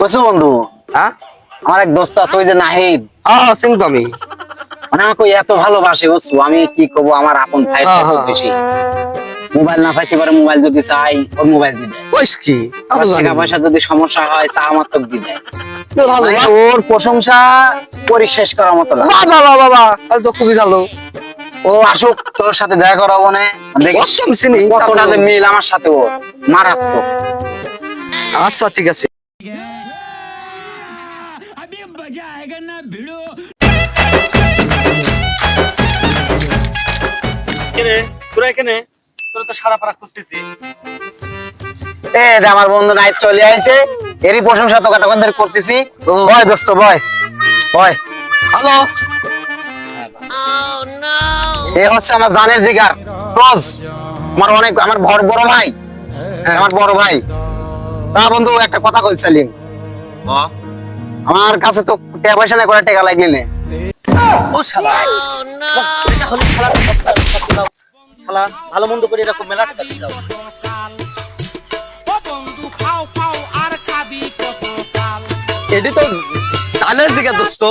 বুঝছ বন্ধু? হ্যাঁ? আমার এক দোস্ত আছে ওই যে নাহিদ। হ্যাঁ চিনতো আমি। মানে আমাকে এত ভালোবাসে বুঝছ? আমি কি করব? আমার আপন ভাই। বেশি। মোবাইল না পাইতে পারে মোবাইল যদি চাই ওর মোবাইল দেয় কইস কি? টাকা পয়সা যদি সমস্যা হয় চা আমার তো দিয়ে দেয়। তো ভালো মানে ওর প্রশংসা পরি শেষ করার মতো বাহ, বাহ, বাহ, তাহলে তো খুবই ভালো। ও আসুক তোর সাথে দেখা করাবো না। দেখিস। কত চিনি, কতটা যে মিল আমার সাথে ও মারাত্মক। আচ্ছা ঠিক আছে। अभी मजा आएगा ना भिड़ो কেনে তোরা এখানে তোরা তো সারা পাড়া খুঁজতেছি এ এটা আমার বন্ধু নাই চলে আইছে এরই প্রশংসা তো কতক্ষণ ধরে করতেছি বয় দোস্ত বয় বয় হ্যালো এ হচ্ছে আমার জানের জিগার ক্লোজ আমার অনেক আমার বড় বড় ভাই আমার বড় ভাই তা বন্ধু একটা কথা কইছিলাম আমার কাছে তো টাকা পয়সা নাই টাকা ও শালা। শালা, ভালো মন্দ করে এরকম মেলা এটি তো তালের দিকে, দোস্ত।